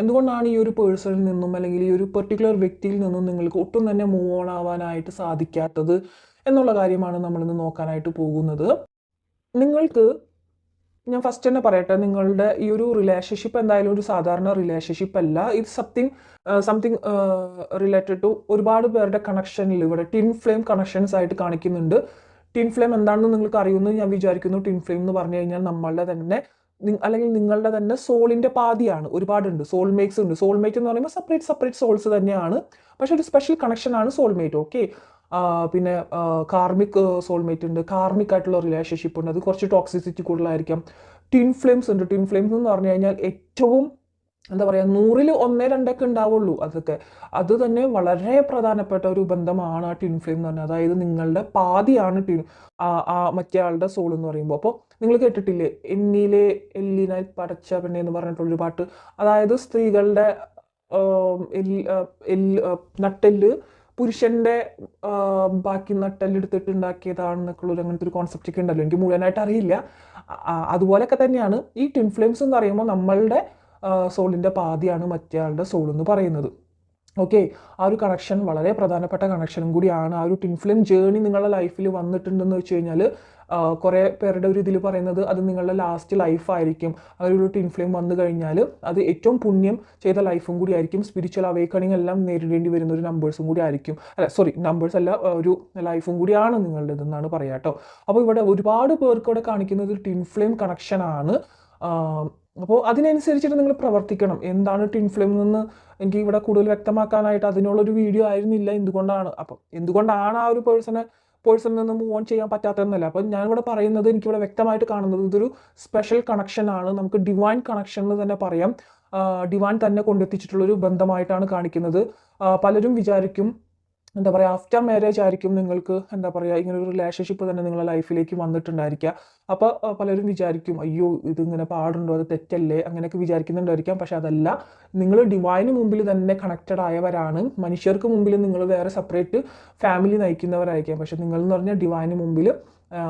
എന്തുകൊണ്ടാണ് ഈ ഒരു പേഴ്സണിൽ നിന്നും അല്ലെങ്കിൽ ഈ ഒരു പെർട്ടിക്കുലർ വ്യക്തിയിൽ നിന്നും നിങ്ങൾക്ക് ഒട്ടും തന്നെ മൂവ് ഓൺ ആവാനായിട്ട് സാധിക്കാത്തത് എന്നുള്ള കാര്യമാണ് നമ്മളിന്ന് നോക്കാനായിട്ട് പോകുന്നത്. നിങ്ങൾക്ക് ഞാൻ ഫസ്റ്റ് തന്നെ പറയട്ടെ നിങ്ങളുടെ ഈ ഒരു റിലേഷൻഷിപ്പ് എന്തായാലും ഒരു സാധാരണ റിലേഷൻഷിപ്പ് അല്ല. ഇത് സംതിങ് സംതിങ് റിലേറ്റഡ് ടു ഒരുപാട് പേരുടെ കണക്ഷനിൽ ഇവിടെ ടിൻ ഫ്ലെയിം കണക്ഷൻസ് ആയിട്ട് കാണിക്കുന്നുണ്ട്. ടിൻ ഫ്ലെയിം എന്താണെന്ന് നിങ്ങൾക്ക് അറിയുമെന്ന് ഞാൻ വിചാരിക്കുന്നു. ടിൻ ഫ്ലെയിം എന്ന് പറഞ്ഞു കഴിഞ്ഞാൽ നമ്മളുടെ തന്നെ അല്ലെങ്കിൽ നിങ്ങളുടെ തന്നെ സോളിന്റെ പാതിയാണ്. ഒരുപാടുണ്ട്. സോൾമേറ്റ്സ് ഉണ്ട്. സോൾമേറ്റ് എന്ന് പറയുമ്പോൾ സെപ്പറേറ്റ് സെപ്പറേറ്റ് സോൾസ് തന്നെയാണ്. പക്ഷേ ഒരു സ്പെഷ്യൽ കണക്ഷനാണ് സോൾമേറ്റ് ഓക്കെ പിന്നെ കാർമിക് സോൾമേറ്റ് ഉണ്ട്. കാർമിക് ആയിട്ടുള്ള റിലേഷൻഷിപ്പ് ഉണ്ട്. അത് കുറച്ച് ടോക്സിസിറ്റി കൂടുതലായിരിക്കാം. ട്വിൻ ഫ്ലെയിംസ് ഉണ്ട്. ട്വിൻ ഫ്ലെയിംസ് എന്ന് പറഞ്ഞു കഴിഞ്ഞാൽ ഏറ്റവും എന്താ പറയുക നൂറിൽ ഒന്നേ രണ്ടൊക്കെ ഉണ്ടാവുള്ളൂ. അതൊക്കെ അത് തന്നെ വളരെ പ്രധാനപ്പെട്ട ഒരു ബന്ധമാണ് ആ ടിൻ ഫ്ലെയിം എന്ന് പറഞ്ഞാൽ. അതായത് നിങ്ങളുടെ പാതിയാണ് ടിൻ ആ മറ്റേ ആളുടെ സോൾ എന്ന് പറയുമ്പോൾ. അപ്പോൾ നിങ്ങൾ കേട്ടിട്ടില്ലേ എന്നിലെ എല്ലിനായി പടച്ച പെണ്ണെ എന്ന് പറഞ്ഞിട്ടുള്ളൊരു പാട്ട്? അതായത് സ്ത്രീകളുടെ നട്ടെല്ല് പുരുഷന്റെ ബാക്കി നട്ടെല്ലെടുത്തിട്ട് ഉണ്ടാക്കിയതാണെന്നൊക്കെ ഉള്ളൊരു അങ്ങനത്തെ ഒരു കോൺസെപ്റ്റ് ഒക്കെ ഉണ്ടല്ലോ. എനിക്ക് മുഴുവനായിട്ട് അറിയില്ല. അതുപോലെയൊക്കെ തന്നെയാണ് ഈ ടിൻ ഫ്ലെയിംസ് എന്ന് പറയുമ്പോൾ നമ്മളുടെ സോളിന്റെ പാതിയാണ് മറ്റേ ആളുടെ സോൾ എന്ന് പറയുന്നത്. ഓക്കെ ആ ഒരു കണക്ഷൻ വളരെ പ്രധാനപ്പെട്ട കണക്ഷനും കൂടിയാണ്. ആ ഒരു ടിൻഫ്ലിം ജേണി നിങ്ങളുടെ ലൈഫിൽ വന്നിട്ടുണ്ടെന്ന് വെച്ച് കഴിഞ്ഞാൽ കുറേ പേരുടെ ഒരു ഇതിൽ പറയുന്നത് അത് നിങ്ങളുടെ ലാസ്റ്റ് ലൈഫായിരിക്കും ആ ഒരു ടിൻഫ്ലിം വന്നു കഴിഞ്ഞാൽ അത് ഏറ്റവും പുണ്യം ചെയ്ത ലൈഫും കൂടി ആയിരിക്കും. സ്പിരിച്വൽ അവേക്കണിങ് എല്ലാം നേരിടേണ്ടി വരുന്ന ഒരു നമ്പേഴ്സും കൂടി ആയിരിക്കും. അല്ല സോറി നമ്പേഴ്സ് അല്ല ഒരു ലൈഫും കൂടിയാണ് നിങ്ങളുടെ എന്നാണ് പറയാം കേട്ടോ അപ്പോൾ ഇവിടെ ഒരുപാട് പേർക്ക് ഇവിടെ കാണിക്കുന്നത് ടിൻഫ്ലിം കണക്ഷനാണ് അപ്പോൾ അതിനനുസരിച്ചിട്ട് നിങ്ങൾ പ്രവർത്തിക്കണം. എന്താണ് ടിൻ ഫ്ലെയിം എന്ന് എനിക്ക് ഇവിടെ കൂടുതൽ വ്യക്തമാക്കാനായിട്ട് അതിനുള്ളൊരു വീഡിയോ ആയിരുന്നില്ല. എന്തുകൊണ്ടാണ്? അപ്പം എന്തുകൊണ്ടാണ് ആ ഒരു പേഴ്സണെ പേഴ്സണിൽ നിന്ന് മൂവ് ഓൺ ചെയ്യാൻ പറ്റാത്തതെന്നല്ല. അപ്പം ഞാനിവിടെ പറയുന്നത് എനിക്കിവിടെ വ്യക്തമായിട്ട് കാണുന്നത് ഇതൊരു സ്പെഷ്യൽ കണക്ഷനാണ് നമുക്ക് ഡിവൈൻ കണക്ഷൻ എന്ന് തന്നെ പറയാം. ഡിവാൻ തന്നെ കൊണ്ടെത്തിച്ചിട്ടുള്ളൊരു ബന്ധമായിട്ടാണ് കാണിക്കുന്നത്. പലരും വിചാരിക്കും എന്താ പറയുക ആഫ്റ്റർ മാരേജ് ആയിരിക്കും നിങ്ങൾക്ക് എന്താ പറയുക ഇങ്ങനെ ഒരു റിലേഷൻഷിപ്പ് തന്നെ നിങ്ങളുടെ ലൈഫിലേക്ക് വന്നിട്ടുണ്ടായിരിക്കുക. അപ്പോൾ പലരും വിചാരിക്കും അയ്യോ ഇതിങ്ങനെ പാടുണ്ടോ? അത് തെറ്റല്ലേ? അങ്ങനെയൊക്കെ വിചാരിക്കുന്നുണ്ടായിരിക്കാം. പക്ഷെ അതല്ല. നിങ്ങൾ ഡിവൈന് മുമ്പിൽ തന്നെ കണക്റ്റഡ് ആയവരാണ്. മനുഷ്യർക്ക് മുമ്പിൽ നിങ്ങൾ വേറെ സെപ്പറേറ്റ് ഫാമിലി നയിക്കുന്നവരായിരിക്കാം. പക്ഷെ നിങ്ങൾ എന്ന് പറഞ്ഞാൽ ഡിവൈന് മുമ്പിൽ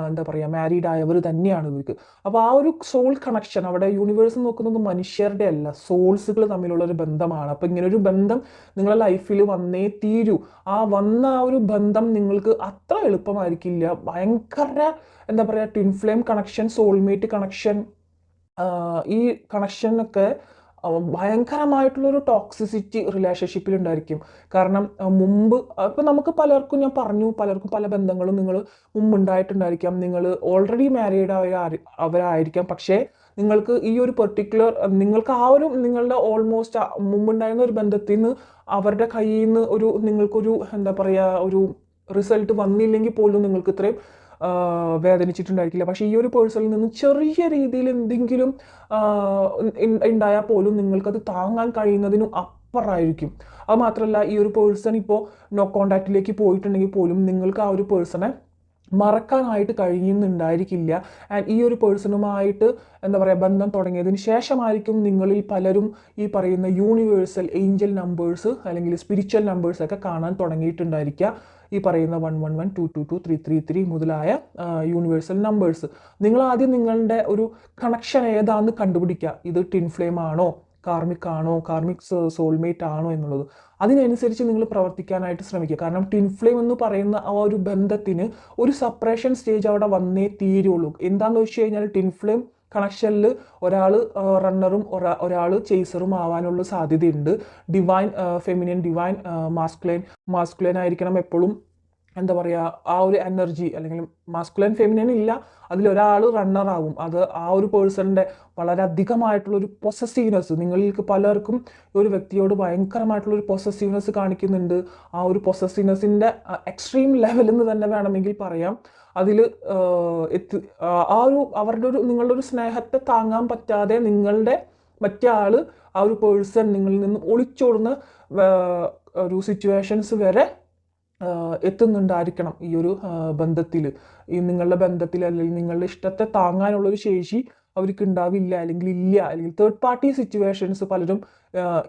എന്താ പറയുക മാരീഡ് ആയവർ തന്നെയാണ് ഇവർക്ക്. അപ്പോൾ ആ ഒരു സോൾ കണക്ഷൻ അവിടെ യൂണിവേഴ്സ് നോക്കുന്നത് മനുഷ്യരുടെ അല്ല സോൾസുകൾ തമ്മിലുള്ള ഒരു ബന്ധമാണ്. അപ്പോൾ ഇങ്ങനെ ഒരു ബന്ധം നിങ്ങളുടെ ലൈഫിൽ വന്നേ തീരൂ. ആ വന്ന ആ ഒരു ബന്ധം നിങ്ങൾക്ക് അത്ര എളുപ്പമായിരിക്കില്ല. ഭയങ്കര എന്താ പറയുക twin flame connection soulmate connection ഈ കണക്ഷനൊക്കെ ഭയങ്കരമായിട്ടുള്ളൊരു ടോക്സിസിറ്റി റിലേഷൻഷിപ്പിൽ ഉണ്ടായിരിക്കും കാരണം മുമ്പ് ഇപ്പം നമുക്ക് പലർക്കും ഞാൻ പറഞ്ഞു പലർക്കും പല ബന്ധങ്ങളും നിങ്ങൾ മുമ്പ് ഉണ്ടായിട്ടുണ്ടായിരിക്കാം നിങ്ങൾ ഓൾറെഡി മാരീഡ് ആയ അവരായിരിക്കാം. പക്ഷേ നിങ്ങൾക്ക് ഈ ഒരു പെർട്ടിക്കുലർ നിങ്ങൾക്ക് ആ ഒരു നിങ്ങളുടെ ഓൾമോസ്റ്റ് മുമ്പുണ്ടായിരുന്ന ഒരു ബന്ധത്തിൽ നിന്ന് അവരുടെ കയ്യിൽ നിന്ന് ഒരു നിങ്ങൾക്കൊരു എന്താ പറയുക ഒരു റിസൾട്ട് വന്നില്ലെങ്കിൽ പോലും നിങ്ങൾക്ക് ഇത്രയും വേദനിച്ചിട്ടുണ്ടായിരിക്കില്ല. പക്ഷേ ഈ ഒരു പേഴ്സണിൽ നിന്ന് ചെറിയ രീതിയിൽ എന്തെങ്കിലും ഉണ്ടായാൽ പോലും നിങ്ങൾക്കത് താങ്ങാൻ കഴിയുന്നതിനും അപ്പുറമായിരിക്കും. അത് മാത്രമല്ല ഈ ഒരു പേഴ്സൺ ഇപ്പോൾ നോ കോണ്ടാക്റ്റിലേക്ക് പോയിട്ടുണ്ടെങ്കിൽ പോലും നിങ്ങൾക്ക് ആ ഒരു പേഴ്സണെ മറക്കാനായിട്ട് കഴിയുന്നുണ്ടായിരിക്കില്ല. ആൻഡ് ഈ ഒരു പേഴ്സണുമായിട്ട് എന്താ പറയുക ബന്ധം തുടങ്ങിയതിന് ശേഷമായിരിക്കും നിങ്ങളിൽ പലരും ഈ പറയുന്ന യൂണിവേഴ്സൽ ഏഞ്ചൽ നമ്പേഴ്സ് അല്ലെങ്കിൽ സ്പിരിച്വൽ നമ്പേഴ്സൊക്കെ കാണാൻ തുടങ്ങിയിട്ടുണ്ടായിരിക്കുക. ഈ പറയുന്ന one one one two two two three three three മുതലായ യൂണിവേഴ്സൽ നമ്പേഴ്സ് നിങ്ങൾ ആദ്യം നിങ്ങളുടെ ഒരു കണക്ഷൻ ഏതാണെന്ന് കണ്ടുപിടിക്കുക. ഇത് ടിൻ ഫ്ലെയിം ആണോ കാർമിക് ആണോ കാർമിക് സോൾമേറ്റ് ആണോ എന്നുള്ളത്. അതിനനുസരിച്ച് നിങ്ങൾ പ്രവർത്തിക്കാനായിട്ട് ശ്രമിക്കുക. കാരണം ടിൻ ഫ്ലെയിം എന്ന് പറയുന്ന ആ ഒരു ബന്ധത്തിന് ഒരു സെപ്പറേഷൻ സ്റ്റേജ് അവിടെ വന്നേ തീരുള്ളൂ. എന്താണെന്ന് വെച്ച് കഴിഞ്ഞാൽ ടിൻ ഫ്ലെയിം കണക്ഷനിൽ ഒരാൾ റണ്ണറും ഒരാ ഒരാൾ ചേസറും ആവാനുള്ള സാധ്യതയുണ്ട്. Divine feminine divine masculine masculine ആയിരിക്കണം എപ്പോഴും എന്താ പറയുക ആ ഒരു എനർജി അല്ലെങ്കിൽ മാസ്കുലൻ ഫെമിനൻ ഇല്ല. അതിലൊരാൾ റണ്ണറാവും അത് ആ ഒരു പേഴ്സണിന്റെ വളരെ അധികമായിട്ടുള്ള ഒരു പൊസസീവ്നെസ് നിങ്ങൾക്ക് പലർക്കും ഒരു വ്യക്തിയോട് ഭയങ്കരമായിട്ടുള്ള ഒരു പൊസസീവ്നെസ് കാണിക്കുന്നുണ്ട്. ആ ഒരു പൊസസീവ്നെസ്സിന്റെ എക്സ്ട്രീം ലെവലിൽ നിന്ന് തന്നെ വേണമെങ്കിൽ പറയാം. അതിൽ എത്തി ആ ഒരു അവരുടെ ഒരു നിങ്ങളുടെ ഒരു സ്നേഹത്തെ താങ്ങാൻ പറ്റാതെ നിങ്ങളുടെ മറ്റേ ആൾ ആ ഒരു പേഴ്സൺ നിങ്ങളിൽ നിന്ന് ഒളിച്ചോടുന്ന ഒരു സിറ്റുവേഷൻസ് വരെ എത്തുന്നുണ്ടായിരിക്കണം ഈ ഒരു ബന്ധത്തിൽ ഈ നിങ്ങളുടെ ബന്ധത്തിൽ അല്ലെങ്കിൽ നിങ്ങളുടെ ഇഷ്ടത്തെ താങ്ങാനുള്ളൊരു ശേഷി അവർക്ക് ഉണ്ടാവില്ല അല്ലെങ്കിൽ ഇല്ല അല്ലെങ്കിൽ തേർഡ് പാർട്ടി സിറ്റുവേഷൻസ് പലരും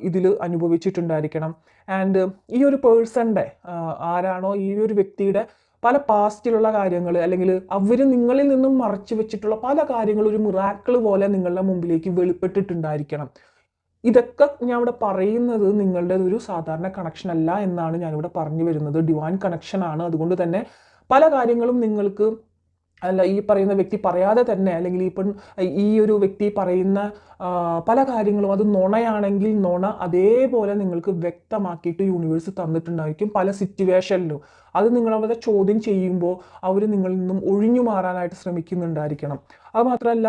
ഇതിൽ അനുഭവിച്ചിട്ടുണ്ടായിരിക്കണം. ആൻഡ് ഈ ഒരു പേഴ്സണിന്റെ ആരാണോ ഈ ഒരു വ്യക്തിയുടെ പല പാസ്റ്റിലുള്ള കാര്യങ്ങൾ അല്ലെങ്കിൽ അവർ നിങ്ങളിൽ നിന്നും മറച്ചു വെച്ചിട്ടുള്ള പല കാര്യങ്ങളും ഒരു മിറാക്കിൾ പോലെ നിങ്ങളുടെ മുമ്പിലേക്ക് വെളിപ്പെട്ടിട്ടുണ്ടായിരിക്കണം. ഇതൊക്കെ ഞാൻ ഇവിടെ പറയുന്നത് നിങ്ങളുടെ ഒരു സാധാരണ കണക്ഷൻ അല്ല എന്നാണ് ഞാനിവിടെ പറഞ്ഞു വരുന്നത്. ഡിവൈൻ കണക്ഷനാണ് അതുകൊണ്ട് തന്നെ പല കാര്യങ്ങളും നിങ്ങൾക്ക് അല്ല ഈ പറയുന്ന വ്യക്തി പറയാതെ തന്നെ അല്ലെങ്കിൽ ഇപ്പം ഈ ഒരു വ്യക്തി പറയുന്ന പല കാര്യങ്ങളും അത് നുണയാണെങ്കിൽ നുണ അതേപോലെ നിങ്ങൾക്ക് വ്യക്തമാക്കിയിട്ട് യൂണിവേഴ്സ് തന്നിട്ടുണ്ടായിരിക്കും പല സിറ്റുവേഷനിലും അത് നിങ്ങൾ അവരെ ചോദ്യം ചെയ്യുമ്പോൾ അവർ നിങ്ങളിൽ നിന്നും ഒഴിഞ്ഞു മാറാനായിട്ട് ശ്രമിക്കുന്നുണ്ടായിരിക്കണം. അത് മാത്രമല്ല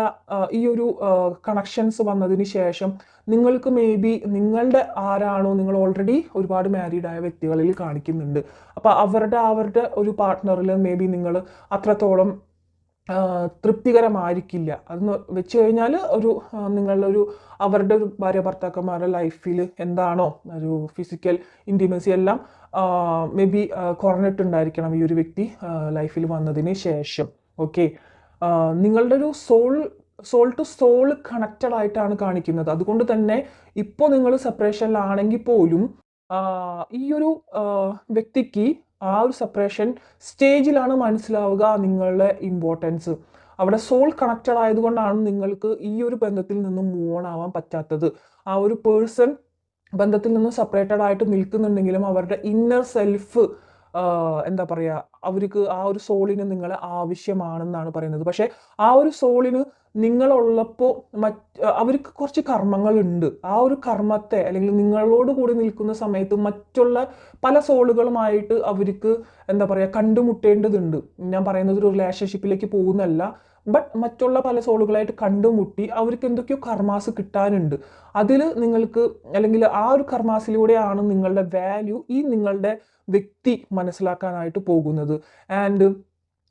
ഈ ഒരു കണക്ഷൻസ് വന്നതിന് ശേഷം നിങ്ങൾക്ക് മേ ബി നിങ്ങളുടെ ആരാണോ നിങ്ങൾ ഓൾറെഡി ഒരുപാട് മാരീഡ് ആയ വ്യക്തികളിൽ കാണിക്കുന്നുണ്ട്. അപ്പോൾ അവരുടെ അവരുടെ ഒരു പാർട്ട്ണറിൽ മേ ബി നിങ്ങൾ അത്രത്തോളം തൃപ്തികരമായിരിക്കില്ല. അതെന്ന് വെച്ച് കഴിഞ്ഞാൽ ഒരു ഒരു അവരുടെ ഒരു ഭാര്യ ഭർത്താക്കന്മാരുടെ ലൈഫിൽ എന്താണോ ഒരു ഫിസിക്കൽ ഇന്റിമസി എല്ലാം മേ ബി കുറഞ്ഞിട്ടുണ്ടായിരിക്കണം ഈ ഒരു വ്യക്തി ലൈഫിൽ വന്നതിന് ശേഷം. ഓക്കെ നിങ്ങളുടെ ഒരു soul soul to soul connected ആയിട്ടാണ് കാണിക്കുന്നത്. അതുകൊണ്ട് തന്നെ ഇപ്പോൾ നിങ്ങൾ സെപ്പറേഷനിലാണെങ്കിൽ പോലും ഈ ഒരു വ്യക്തിക്ക് ആ ഒരു സെപ്പറേഷൻ സ്റ്റേജിലാണ് മനസ്സിലാവുക നിങ്ങളുടെ ഇമ്പോർട്ടൻസ് അവിടെ സോൾ കണക്റ്റഡ് ആയതുകൊണ്ടാണ് നിങ്ങൾക്ക് ഈ ഒരു ബന്ധത്തിൽ നിന്നും മൂവ് ഓൺ ആവാൻ പറ്റാത്തത്. ആ ഒരു പേഴ്സൺ ബന്ധത്തിൽ നിന്ന് സെപ്പറേറ്റഡ് ആയിട്ട് നിൽക്കുന്നുണ്ടെങ്കിലും അവരുടെ ഇന്നർ സെൽഫ് എന്താ പറയുക അവർക്ക് ആ ഒരു സോളിന് നിങ്ങളെ ആവശ്യമാണെന്നാണ് പറയുന്നത്. പക്ഷേ ആ ഒരു സോളിന് നിങ്ങളുള്ളപ്പോൾ മറ്റ് അവർക്ക് കുറച്ച് കർമ്മങ്ങളുണ്ട്. ആ ഒരു കർമ്മത്തെ അല്ലെങ്കിൽ നിങ്ങളോട് കൂടി നിൽക്കുന്ന സമയത്ത് മറ്റുള്ള പല സോളുകളുമായിട്ട് അവർക്ക് എന്താ പറയുക കണ്ടുമുട്ടേണ്ടതുണ്ട്. ഞാൻ പറയുന്നത് ഒരു റിലേഷൻഷിപ്പിലേക്ക് പോകുന്നല്ല ബട്ട് മറ്റുള്ള പല സോളുകളായിട്ട് കണ്ടുമുട്ടി അവർക്ക് എന്തൊക്കെയോ കർമാസ് കിട്ടാനുണ്ട്. അതിൽ നിങ്ങൾക്ക് അല്ലെങ്കിൽ ആ ഒരു കർമാസിലൂടെയാണ് നിങ്ങളുടെ വാല്യൂ ഈ നിങ്ങളുടെ വ്യക്തി മനസ്സിലാക്കാനായിട്ട് പോകുന്നത്. ആൻഡ്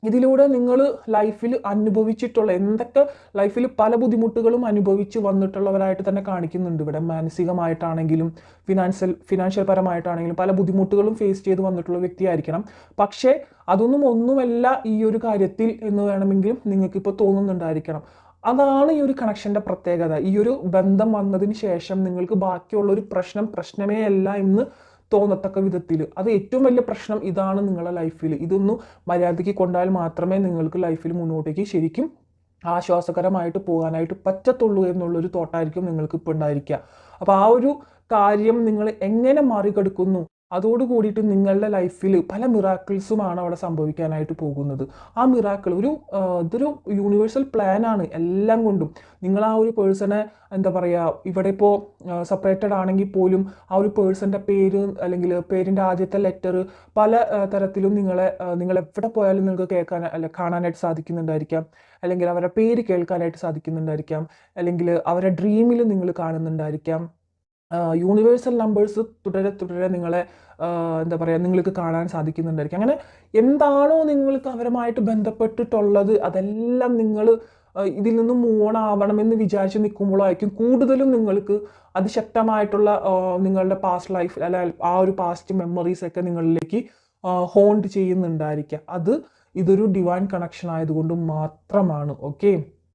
ഇതിലൂടെ നിങ്ങൾ ലൈഫിൽ അനുഭവിച്ചിട്ടുള്ള എന്തൊക്കെ ലൈഫിൽ പല ബുദ്ധിമുട്ടുകളും അനുഭവിച്ച് വന്നിട്ടുള്ളവരായിട്ട് തന്നെ കാണിക്കുന്നുണ്ട് ഇവിടെ. മാനസികമായിട്ടാണെങ്കിലും ഫിനാൻഷ്യൽ ഫിനാൻഷ്യൽ പരമായിട്ടാണെങ്കിലും പല ബുദ്ധിമുട്ടുകളും ഫേസ് ചെയ്ത് വന്നിട്ടുള്ള വ്യക്തിയായിരിക്കണം. പക്ഷേ അതൊന്നും ഒന്നുമല്ല ഈ ഒരു കാര്യത്തിൽ എന്ന് വേണമെങ്കിലും നിങ്ങൾക്ക് ഇപ്പോൾ തോന്നുന്നുണ്ടായിരിക്കണം. അതാണ് ഈ ഒരു കണക്ഷന്റെ പ്രത്യേകത. ഈ ഒരു ബന്ധം വന്നതിന് ശേഷം നിങ്ങൾക്ക് ബാക്കിയുള്ളൊരു പ്രശ്നം പ്രശ്നമേ അല്ല എന്ന് തോന്നത്തക്ക വിധത്തിൽ. അത് ഏറ്റവും വലിയ പ്രശ്നം ഇതാണ് നിങ്ങളുടെ ലൈഫിൽ ഇതൊന്ന് മര്യാദയ്ക്ക് കൊണ്ടാൽ മാത്രമേ നിങ്ങൾക്ക് ലൈഫിൽ മുന്നോട്ടേക്ക് ശരിക്കും ആശ്വാസകരമായിട്ട് പോകാനായിട്ട് പറ്റത്തുള്ളൂ എന്നുള്ളൊരു തോട്ടായിരിക്കും നിങ്ങൾക്ക് ഇപ്പോൾ ഉണ്ടായിരിക്കുക. അപ്പോൾ ആ ഒരു കാര്യം നിങ്ങൾ എങ്ങനെ മറികടക്കുന്നു? അതോട് കൂടിയിട്ട് നിങ്ങളുടെ ലൈഫിൽ പല മിറാക്കിൾസുമാണ് അവിടെ സംഭവിക്കാനായിട്ട് പോകുന്നത്. ആ മിറാക്കിൾ ഒരു ഇതൊരു യൂണിവേഴ്സൽ പ്ലാനാണ് എല്ലാം കൊണ്ടും. നിങ്ങൾ ആ ഒരു പേഴ്സണെ എന്താ പറയുക ഇവിടെ ഇപ്പോൾ സെപ്പറേറ്റഡ് ആണെങ്കിൽ പോലും ആ ഒരു പേഴ്സന്റെ പേര് അല്ലെങ്കിൽ പേരിന്റെ ആദ്യത്തെ ലെറ്റർ പല തരത്തിലും നിങ്ങളെ നിങ്ങൾ എവിടെ പോയാലും നിങ്ങൾക്ക് കേൾക്കാൻ അല്ല കാണാനായിട്ട് സാധിക്കുന്നുണ്ടായിരിക്കാം. അല്ലെങ്കിൽ അവരുടെ പേര് കേൾക്കാനായിട്ട് സാധിക്കുന്നുണ്ടായിരിക്കാം. അല്ലെങ്കിൽ അവരുടെ ഡ്രീമിൽ നിങ്ങൾ കാണുന്നുണ്ടായിരിക്കാം. യൂണിവേഴ്സൽ നമ്പേഴ്സ് തുടരെ തുടരെ നിങ്ങളെ എന്താ പറയുക നിങ്ങൾക്ക് കാണാൻ സാധിക്കുന്നുണ്ടായിരിക്കും. അങ്ങനെ എന്താണോ നിങ്ങൾക്ക് അവരുമായിട്ട് ബന്ധപ്പെട്ടിട്ടുള്ളത് അതെല്ലാം നിങ്ങൾ ഇതിൽ നിന്ന് ആവണമെന്ന് വിചാരിച്ച് നിൽക്കുമ്പോഴായിരിക്കും കൂടുതലും നിങ്ങൾക്ക് അതിശക്തമായിട്ടുള്ള നിങ്ങളുടെ പാസ്റ്റ് ലൈഫ് അല്ല ആ ഒരു പാസ്റ്റ് മെമ്മറീസ് ഒക്കെ നിങ്ങളിലേക്ക് ഹോണ്ട് ചെയ്യുന്നുണ്ടായിരിക്കാം അത് ഇതൊരു ഡിവൈൻ കണക്ഷൻ ആയതുകൊണ്ട് മാത്രമാണ് ഓക്കെ